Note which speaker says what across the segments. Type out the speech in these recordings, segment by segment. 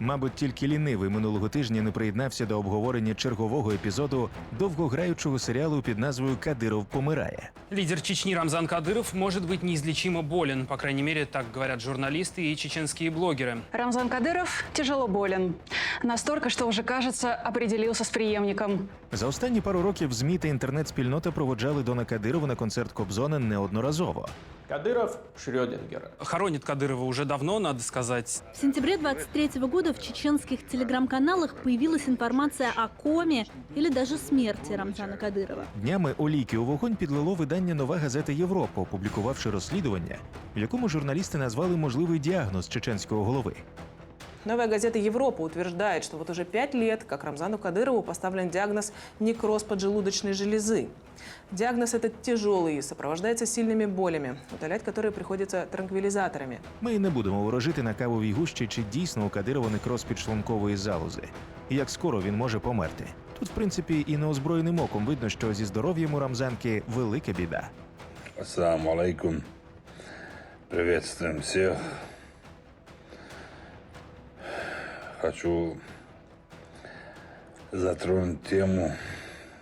Speaker 1: Мабуть, тільки лінивий минулого тижня не приєднався до обговорення чергового епізоду довгограючого серіалу під назвою Кадиров помирає.
Speaker 2: Лидер Чечни Рамзан Кадыров может быть неизлечимо болен. По крайней мере, так говорят журналисты и чеченские блогеры.
Speaker 3: Рамзан Кадыров тяжело болен. Настолько, что уже, кажется, определился с преемником.
Speaker 1: За останні пару років ЗМІ та інтернет-спільнота проводжали Дона Кадирова на концерт Кобзона неодноразово.
Speaker 4: Кадыров Шрёдингера.
Speaker 2: Хоронит Кадырова уже давно, надо сказать.
Speaker 5: В сентябре 23 года в чеченских телеграм-каналах появилась информация о коме или даже смерти Рамзана Кадырова.
Speaker 1: Днями олійки у вогонь підлило видання Нова газета Європа, опублікувавши розслідування, в якому журналісти назвали можливий діагноз чеченського голови.
Speaker 6: Новая газета «Европа» утверждает, что вот уже пять лет, как Рамзану Кадырову поставлен диагноз некроз поджелудочной железы. Диагноз этот тяжелый и сопровождается сильными болями, удалять которые приходится транквилизаторами.
Speaker 1: Ми й не будемо ворожити на кавовій гущі, чи дійсно у Кадирова некроз підшлункової залози, і як скоро він може померти. Тут, в принципі, і неозброєним оком видно, що зі здоров'ям у Рамзанки велика біда.
Speaker 7: Ассаламу алейкум. Приветствуем всех. Хочу затронуть тему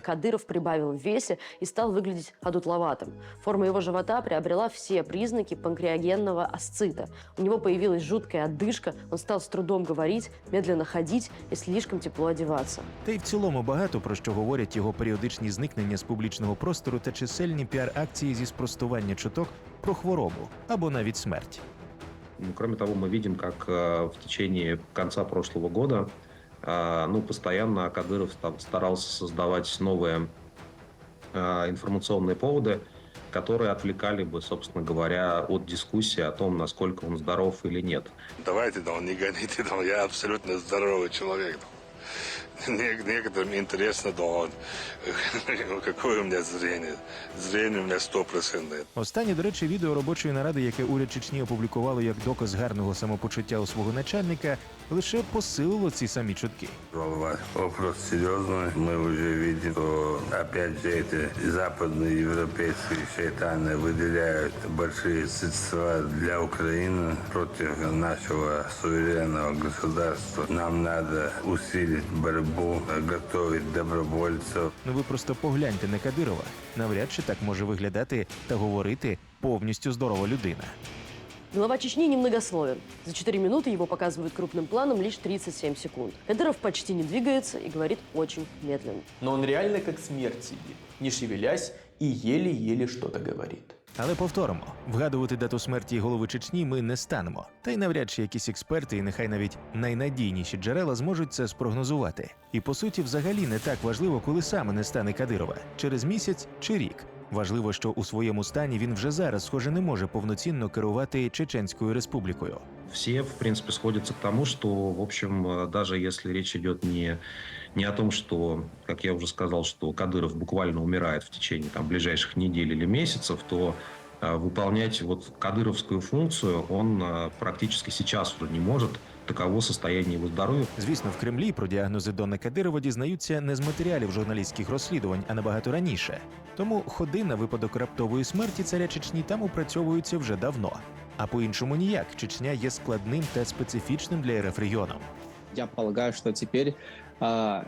Speaker 8: Кадыров прибавил в весе и стал выглядеть одутловатым. Форма его живота приобрела все признаки панкреогенного асцита. У него появилась жуткая одышка, он стал с трудом говорить, медленно ходить и слишком тепло одеваться.
Speaker 1: Та й в цілому багато про що говорять його періодичні зникнення з публічного простору та чисельні піар-акції зі спростування чуток про хворобу або навіть смерть.
Speaker 9: Ну, Кроме того, мы видим, как э, в течение конца прошлого года э, ну, постоянно Кадыров ста- старался создавать новые э, информационные поводы, которые отвлекали бы, собственно говоря, от дискуссии о том, насколько он здоров или нет.
Speaker 7: Давайте, да, не гоните, да, я абсолютно здоровый человек. да. Не- Некоторым интересно, да, вот, какое у меня зрение. Зрение у меня стопроцентное.
Speaker 1: Останнє, до речі, відео робочої наради, яке уряд Чечні опублікувало як доказ гарного самопочуття у свого начальника, лише посилило ці самі чутки.
Speaker 7: Голова. Вопрос серьезный. Мы уже видим, что опять же эти западные европейские шайтаны выделяют большие средства для Украины против нашего суверенного государства. Нам надо усилить борьбу, готовить добровольцев.
Speaker 1: Ну ви просто погляньте на Кадирова. Навряд чи так може виглядати та говорити повністю здорова людина.
Speaker 8: Глава Чечни немногословен. За 4 минуты его показывают крупным планом лишь 37 секунд. Кадыров почти не двигается и говорит очень медленно.
Speaker 4: Но он реально как смерть сидит, не шевелясь и еле-еле что-то говорит.
Speaker 1: Але повторимо, вгадувати дату смерті голови Чечні ми не станемо. Та й навряд чи якісь експерти, і нехай навіть найнадійніші джерела зможуть це спрогнозувати. І по суті, взагалі не так важливо, коли саме не стане Кадирова через місяць чи рік. Важливо, що у своєму стані він вже зараз, схоже, не може повноцінно керувати Чеченською республікою
Speaker 9: Все, в принципе, сходятся к тому, что, в общем, э, даже если речь идет не, не о том, что, как я уже сказал, что Кадыров буквально умирает в течение там, ближайших недель или месяцев, то э, выполнять вот кадыровскую функцию он э, практически сейчас уже не может. Таково состояние его здоровья.
Speaker 1: Звісно, в Кремлі про діагнози Дона Кадирова дізнаються не з матеріалів журналістських розслідувань, а набагато раніше. Тому ходи на випадок раптової смерті царя Чечні там опрацьовуються вже давно. А по-іншому ніяк Чечня є складним та специфічним для РФ регіоном.
Speaker 10: Я полагаю, что теперь а,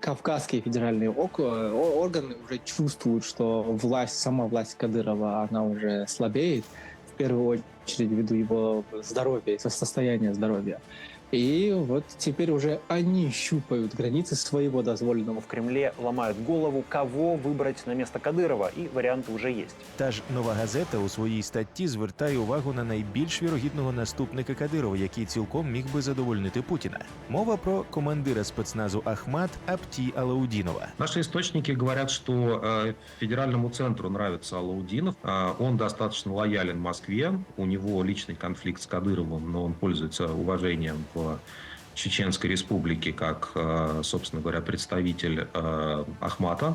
Speaker 10: Кавказские федеральные ок- э, о- органы уже чувствуют, что власть, сама власть Кадырова, она уже слабеет, в первую очередь ввиду его здоровья, со- состояния здоровья. И вот теперь уже они щупают границы своего дозволенного.
Speaker 11: В Кремле ломают голову, кого выбрать на место Кадырова, и варианты уже есть.
Speaker 1: Та ж нова газета у своїй статті звертає увагу на найбільш вірогідного наступника Кадирова, який цілком міг би задовольнити Путіна. Мова про командира спецназу Ахмат Апті Алаудінова.
Speaker 9: Наши источники говорят, что э, федеральному центру нравится Алаудинов. Э, он достаточно лоялен Москве. У него личный конфликт с Кадыровым, но он пользуется уважением в Чеченской республике как, э, собственно говоря, представитель э, Ахмата,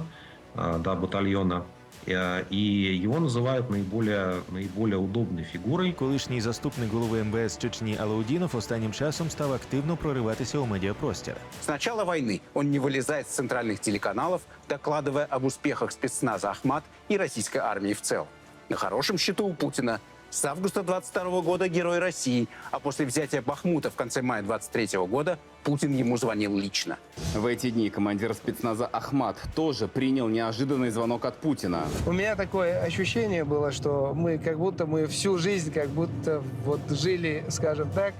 Speaker 9: э, да, батальона. Э, И его называют наиболее, наиболее удобной фигурой.
Speaker 1: Колишній заступник голови МВС Чечні Алаудінов останнім часом став активно прориватися у медіапростір.
Speaker 12: С начала войны он не вылезает с центральных телеканалов, докладывая об успехах спецназа «Ахмат» и российской армии в целом. На хорошем счету у Путина С августа 22 года герой России, а после взятия Бахмута в конце мая 23 года Путин ему звонил лично.
Speaker 13: В эти дни командир спецназа Ахмат тоже принял неожиданный звонок от Путина.
Speaker 14: У меня такое ощущение было, что мы как будто мы всю жизнь как будто вот жили, скажем так,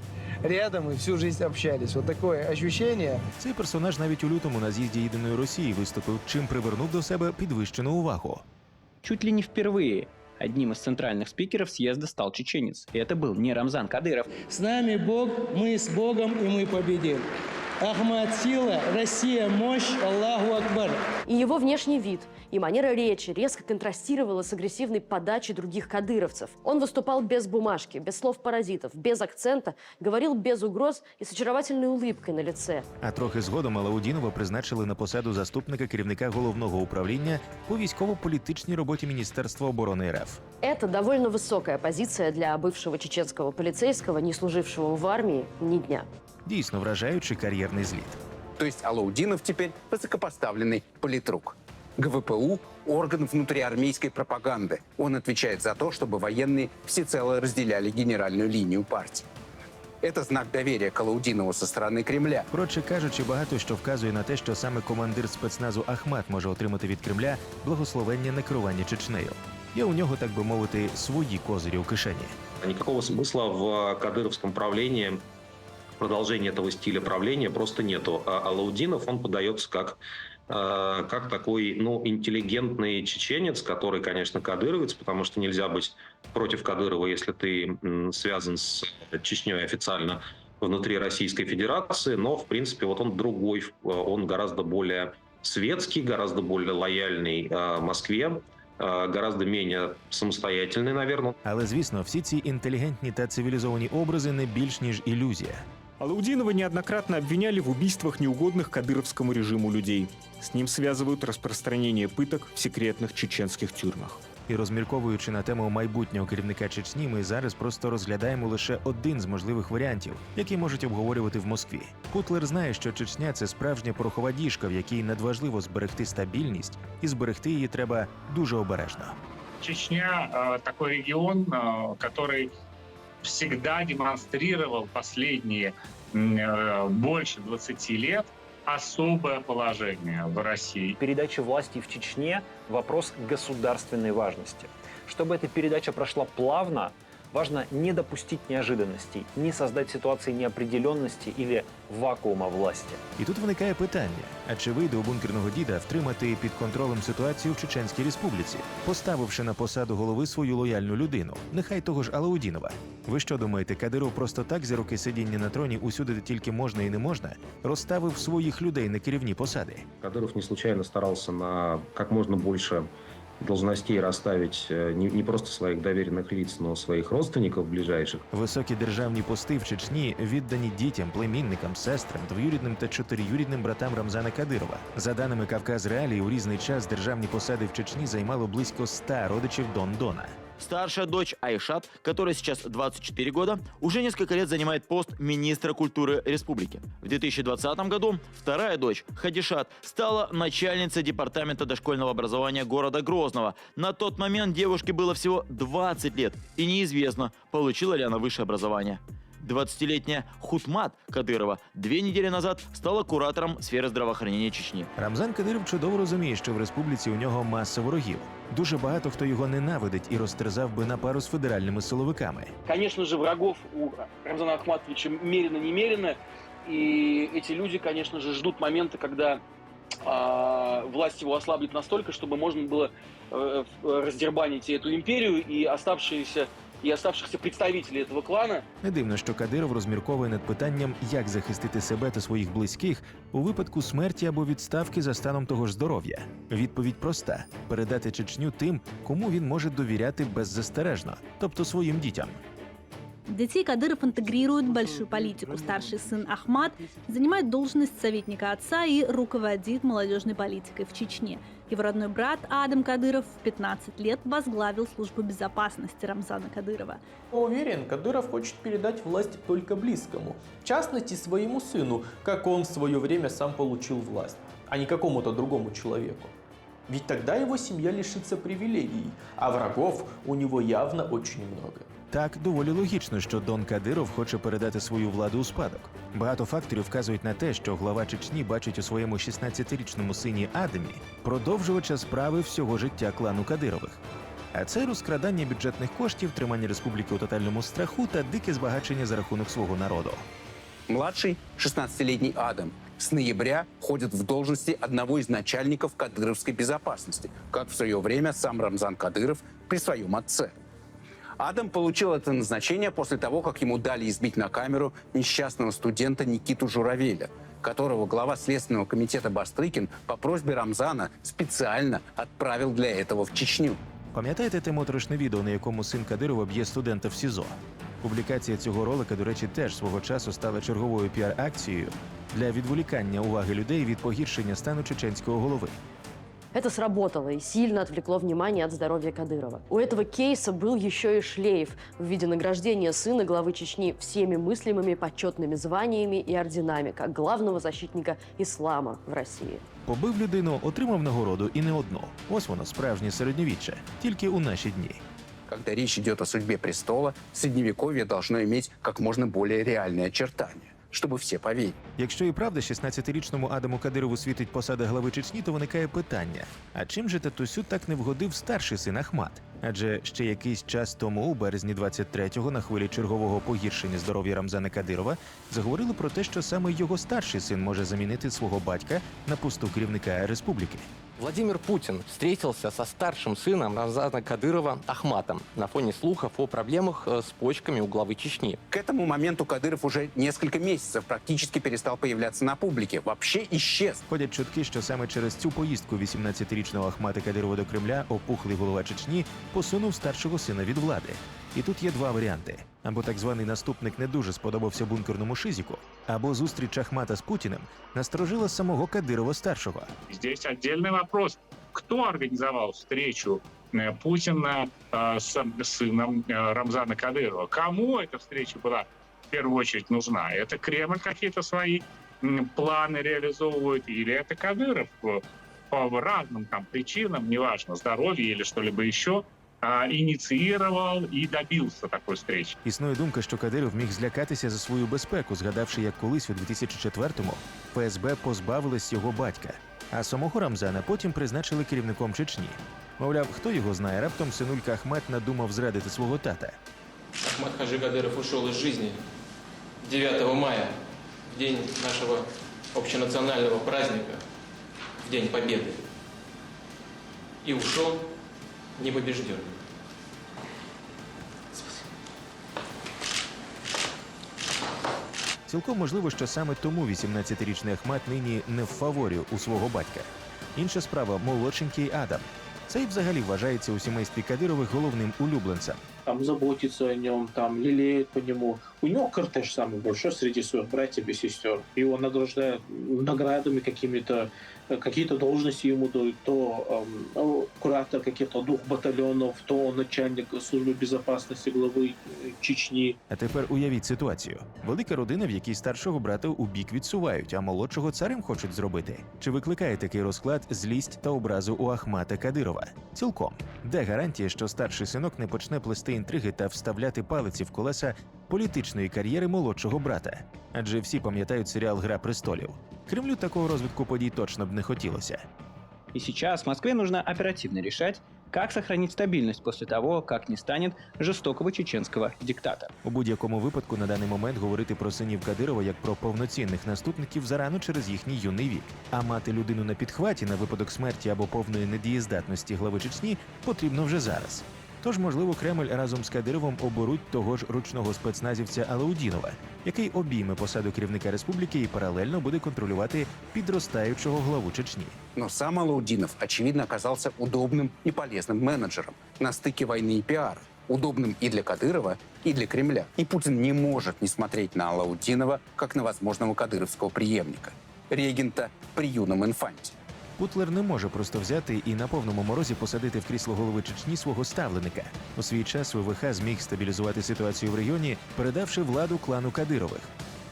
Speaker 14: рядом и всю жизнь общались. Вот такое ощущение.
Speaker 1: Цей персонаж навіть у лютому на з'їзді єдиної Росії виступив, чим привернув до себе підвищену увагу.
Speaker 15: Чуть ли не впервые одним из центральных спикеров съезда стал чеченец. И это был не Рамзан Кадыров.
Speaker 14: С нами Бог, мы с Богом, и мы победим. Ахмад сила, Россия мощь, Аллаху Акбар.
Speaker 8: И его внешний вид, и манера речи резко контрастировала с агрессивной подачей других кадыровцев. Он выступал без бумажки, без слов-паразитов, без акцента, говорил без угроз и с очаровательной улыбкой на лице.
Speaker 1: А трохи згодом Алаудінова призначили на посаду заступника керівника головного управління по військово-політичній роботі Міністерства оборони РФ.
Speaker 8: Это довольно высокая позиция для бывшего чеченского полицейского, не служившего в армии ни дня.
Speaker 1: Дійсно вражаючий кар'єрний зліт.
Speaker 12: То есть Алаудинов теперь высокопоставленный политрук. ГВПУ – орган внутриармейской пропаганды. Он отвечает за то, чтобы военные всецело разделяли генеральную линию партии. Это знак доверия к Алаудинову со стороны Кремля.
Speaker 1: Коротше кажучи, багато що вказує на те, що саме командир спецназу Ахмат може отримати від Кремля благословення на керування Чечнею. Є у нього, так би мовити, свої козирі у кишені.
Speaker 9: Никакого смысла в кадыровском правлении, продолжение этого стиля правления просто нету. А Алаудинов, он подается как э, как такой, ну, интеллигентный чеченец, который, конечно, кадыровец, потому что нельзя быть против Кадырова, если ты м, связан с Чечней официально внутри Российской Федерации, но, в принципе, вот он другой, э, он гораздо более светский, гораздо более лояльный э, Москве, э, гораздо менее самостоятельный, наверное.
Speaker 1: Але звісно, всі ці інтелігентні та цивілізовані образи не більш ніж ілюзія.
Speaker 11: Алаудинова неоднократно обвиняли в убийствах неугодных кадыровскому режиму людей. С ним связывают распространение пыток в секретных чеченских тюрьмах.
Speaker 1: І розмірковуючи на тему майбутнього керівника Чечні, ми зараз просто розглядаємо лише один з можливих варіантів, які можуть обговорювати в Москві. Путлер знає, що Чечня це справжня порохова діжка, в якій надважливо зберегти стабільність, і зберегти її треба дуже обережно.
Speaker 16: Чечня э, такой регион, э, который всегда демонстрировал последние э, больше 20 лет особое положение в России.
Speaker 11: Передача власти в Чечне – вопрос государственной важности. Чтобы эта передача прошла плавно, важно не допустить неожиданностей, не создать ситуации неопределенности или вакуума власти.
Speaker 1: І тут виникає питання: а чи вийде у бункерного діда втримати під контролем ситуацію в Чеченській Республіці, поставивши на посаду голови свою лояльну людину, нехай того ж Алаудінова? Ви що думаєте, Кадиров просто так за роки сидіння на троні усюди, де тільки можна і не можна, розставив своїх людей на керівні посади?
Speaker 9: Кадыров не случайно старался на как можно больше должностей расставить э, не, не просто своих доверенных лиц, но своих родственников ближайших.
Speaker 1: Високі державні пости в Чечні віддані дітям, племінникам, сестрам, двоюрідним та чотириюрідним братам Рамзана Кадирова. За даними Кавказ Реалії, у різний час державні посади в Чечні займало близько ста родичів Дон Дона.
Speaker 17: Старшая дочь Айшат, которой сейчас 24 года, уже несколько лет занимает пост министра культуры республики. В 2020 году вторая дочь, Хадишат, стала начальницей департамента дошкольного образования города Грозного. На тот момент девушке было всего 20 лет, и неизвестно, получила ли она высшее образование. 20-летняя Хутмат Кадырова две недели назад стала куратором сферы здравоохранения Чечни.
Speaker 1: Рамзан Кадиров чудово розуміє, що в республіці у нього маса ворогів. Дуже багато хто його ненавидить і розтерзав би на пару з федеральними силовиками.
Speaker 18: Конечно же, врагов у Рамзана Ахматовича мерено-немерено. И эти люди, конечно же, ждут момента, когда а, власть его ослаблет настолько, чтобы можно было э, раздербанить и эту империю, и оставшиеся и оставшихся представителей этого клана.
Speaker 1: Не дивно, що Кадиров розмірковує над питанням, як захистити себе та своїх близьких у випадку смерті або відставки за станом того ж здоров'я. Відповідь проста: передати Чечню тим, кому він може довіряти беззастережно, тобто своїм дітям.
Speaker 5: Детей Кадыров интегрирует в большую политику. Старший сын Ахмат занимает должность советника отца и руководит молодежной политикой в Чечне. Его родной брат Адам Кадыров в 15 лет возглавил службу безопасности Рамзана Кадырова.
Speaker 4: Уверен, Кадыров хочет передать власть только близкому. В частности, своему сыну, как он в свое время сам получил власть, а не какому-то другому человеку. Ведь тогда его семья лишится привилегий, а врагов у него явно очень много.
Speaker 1: Так, доволі логічно, що Дон Кадиров хоче передати свою владу у спадок. Багато факторів вказують на те, що глава Чечні бачить у своєму 16-річному сині Адамі продовжувача справи всього життя клану Кадирових. А це розкрадання бюджетних коштів, тримання республіки у тотальному страху та дике збагачення за рахунок свого народу.
Speaker 12: Младший, 16-летний Адам, с ноября ходит в должности одного из начальников кадыровской безопасности, как в свое время сам Рамзан Кадыров при своем отце. Адам получил это назначение после того, как ему дали избить на камеру несчастного студента Никиту Журавеля, которого глава Следственного комитета Бастрыкин по просьбе Рамзана специально отправил для этого в Чечню.
Speaker 1: Пам'ятаєте те моторошне відео, на якому син Кадирова б'є студента в СІЗО? Публікація цього ролика, до речі, теж свого часу стала черговою піар-акцією для відволікання уваги людей від погіршення стану чеченського голови.
Speaker 8: Это сработало и сильно отвлекло внимание от здоровья Кадырова. У этого кейса был еще и шлейф в виде награждения сына главы Чечни всеми мыслимыми почетными званиями и орденами, как главного защитника ислама в России.
Speaker 1: Побив людину, отримав нагороду і не одну. Ось воно справжнє середньовіччя, тільки у наші дні.
Speaker 12: Когда речь идет о судьбе престола, Средневековье должно иметь как можно более реальные очертания, чтобы все поверили.
Speaker 1: Якщо і правда 16-річному Адаму Кадирову світить посада глави Чечні, то виникає питання: а чим же татусю так не вгодив старший син Ахмат? Адже ще якийсь час тому, у березні 23-го, на хвилі чергового погіршення здоров'я Рамзана Кадирова, заговорили про те, що саме його старший син може замінити свого батька на посту керівника республіки.
Speaker 19: Владимир Путин встретился со старшим сыном Рамзана Кадырова Ахматом на фоне слухов о проблемах э, с почками у главы Чечни.
Speaker 12: К этому моменту Кадыров уже несколько месяцев практически перестал появляться на публике. Вообще исчез.
Speaker 1: Ходять чутки, що саме через цю поїздку 18-річного Ахмата Кадирова до Кремля опухлий голова Чечні посунув старшого сина від влади. І тут є два варіанти: або так званий наступник не дуже сподобався бункерному шизіку, або зустріч Ахмата з Путіним насторожила самого Кадирова старшого.
Speaker 16: Здесь отдельный вопрос. Кто организовал встречу э, Путина э, с сыном э, Рамзана Кадырова? Кому эта встреча была в первую очередь нужна? Это Кремль какие-то свои м, планы реализовывает, или это Кадыров э, по разным там причинам, неважно, здоровье или что-либо еще, а, инициировал и добился такой встречи.
Speaker 1: Існує думка, що Кадиров міг злякатися за свою безпеку, згадавши, як колись у 2004-му ФСБ позбавилась його батька, а самого Рамзана потім призначили керівником Чечні. Мовляв, хто його знає, раптом синулька Ахмет надумав зрадити свого тата.
Speaker 20: Ахмад Хаджи Кадыров ушел из жизни 9 мая, в день нашего общенационального праздника, в День Победы. И ушел непобежденным.
Speaker 1: Цілком можливо, що саме тому 18-річний Ахмат нині не в фаворі у свого батька. Інша справа молодшенький Адам. Цей взагалі вважається у сімействі Кадирових головним улюбленцем.
Speaker 21: там заботиться о ньому, там ліліють по нему. У него кортеж самый большой среди своих братьев и сестер. Его награждают наградами какими-то, э, какие-то должности ему дают. То эм, ну, куратор каких-то двух батальонов, то начальник службы безопасности главы э, Чечни.
Speaker 1: А тепер уявіть ситуацію: велика родина, в якій старшого брата у бік відсувають, а молодшого царем хочуть зробити. Чи викликає такий розклад злість та образу у Ахмата Кадирова? Цілком де гарантія, що старший синок не почне плести інтриги та вставляти палиці в колеса політичної кар'єри молодшого брата? Адже всі пам'ятають серіал Гра престолів. Кремлю такого розвитку подій точно б не хотілося.
Speaker 15: И сейчас Москве нужно оперативно решать, как сохранить стабильность после того, как не станет жестокого чеченского диктатора.
Speaker 1: У будь-якому випадку на даний момент говорити про синів Кадирова як про повноцінних наступників зарано через їхній юний вік. А мати людину на підхваті на випадок смерті або повної недієздатності глави Чечні потрібно вже зараз. Тож, можливо, Кремль разом з Кадировим оберуть того ж ручного спецназівця Алаудінова, який обійме посаду керівника республіки і паралельно буде контролювати підростаючого главу Чечні.
Speaker 12: Но сам Алаудинов, очевидно, оказался удобным и полезным менеджером на стыке войны и пиара. Удобным и для Кадырова, и для Кремля. И Путин не может не смотреть на Алаудинова, как на возможного кадыровского преемника. Регента при юном инфанте.
Speaker 1: Путлер не може просто взяти і на повному морозі посадити в крісло голови Чечні свого ставленика. У свій час ВВХ зміг стабілізувати ситуацію в регіоні, передавши владу клану Кадирових.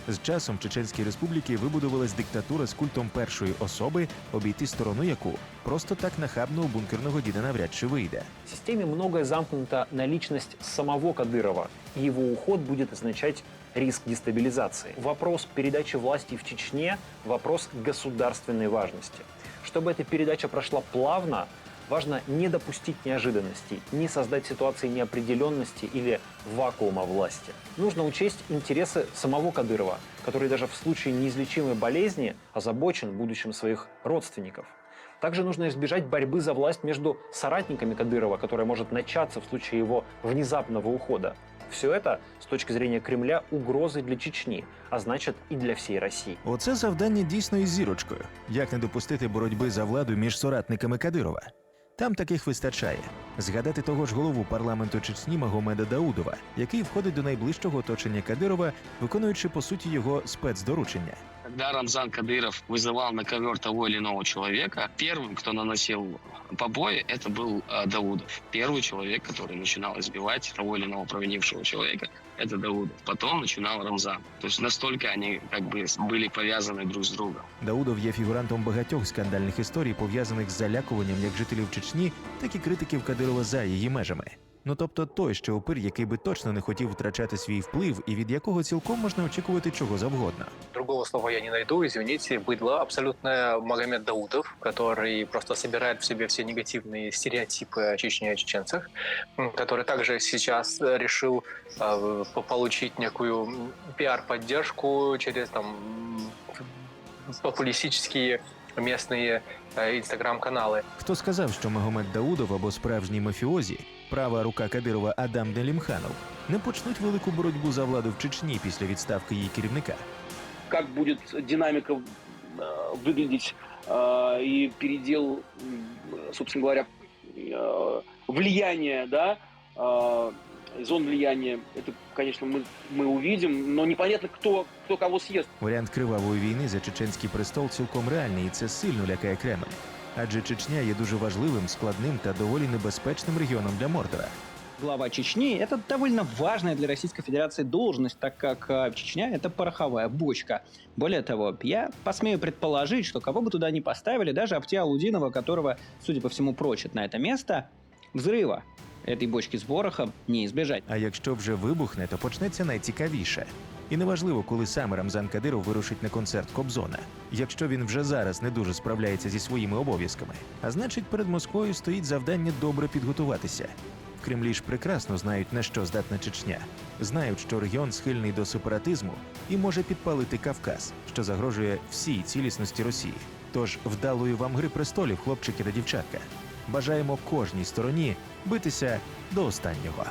Speaker 1: З часом в Чеченській республіки вибудувалась диктатура з культом першої особи, обійти сторону яку просто так нахабно у бункерного діда навряд чи вийде.
Speaker 11: В системе многое замкнуто на личность самого Кадырова, и его уход будет означать риск дестабилизации. Вопрос передачи власти в Чечне – вопрос государственной важности. Чтобы эта передача прошла плавно, важно не допустить неожиданностей, не создать ситуации неопределенности или вакуума власти. Нужно учесть интересы самого Кадырова, который даже в случае неизлечимой болезни озабочен будущим своих родственников. Также нужно избежать борьбы за власть между соратниками Кадырова, которая может начаться в случае его внезапного ухода. Все это, с точки зрения Кремля, угрози для Чечні, а значить і для всієї Росії.
Speaker 1: Оце завдання дійсно із зірочкою. Як не допустити боротьби за владу між соратниками Кадирова? Там таких вистачає. Згадати того ж голову парламенту Чечні Магомеда Даудова, який входить до найближчого оточення Кадирова, виконуючи по суті його спецдоручення
Speaker 22: Когда Рамзан Кадыров вызывал на ковер того или иного человека, первым, кто наносил побои, это был э, Даудов. Первый человек, который начинал избивать того или иного провинившего человека, это Даудов. Потом начинал Рамзан. То есть настолько они как бы были повязаны друг с другом.
Speaker 1: Даудов є фігурантом багатьох скандальних історій, пов'язаних з залякуванням як жителів Чечні, так і критиків Кадирова за її межами. Ну тобто той, що упир, який би точно не хотів втрачати свій вплив, і від якого цілком можна очікувати чого завгодно.
Speaker 23: Другого слова я не найду, извините. Быдло абсолютно Магомед Даудов, который просто собирает в себе все негативные стереотипы о Чечне и о чеченцах, м, который также сейчас э, решил э, по- получить некую м, пиар-поддержку через там м, популистические местные э, инстаграм-каналы.
Speaker 1: Хто сказав, що Магомед Даудов або справжній мафіозі, права рука Кадирова Адам Делімханов, не почнуть велику боротьбу за владу в Чечні після відставки її керівника?
Speaker 18: Как будет динамика э, выглядеть э, и передел, м, собственно говоря, э, влияния, да, э, зон влияния, это, конечно, мы, мы увидим, но непонятно, кто, кто кого съест.
Speaker 1: Варіант кривавої війни за чеченський престол цілком реальний, і це сильно лякає Кремль. Адже Чечня є дуже важливим, складним та доволі небезпечним регіоном для Мордора.
Speaker 15: Глава Чечни – это довольно важная для Российской Федерации должность, так как э, Чечня – это пороховая бочка. Более того, я посмею предположить, что кого бы туда ни поставили, даже Апти Алудинова, которого, судя по всему, прочат на это место, взрыва этой бочки с порохом не избежать.
Speaker 1: А якщо вже вибухне, то почнеться найцікавіше. І неважливо, коли саме Рамзан Кадиров вирушить на концерт Кобзона, якщо він вже зараз не дуже справляється зі своїми обов'язками. А значить, перед Москвою стоїть завдання добре підготуватися. В Кремлі ж прекрасно знають, на що здатна Чечня. Знають, що регіон схильний до сепаратизму і може підпалити Кавказ, що загрожує всій цілісності Росії. Тож вдалої вам гри престолів, хлопчики та дівчатка. Бажаємо кожній стороні битися до останнього.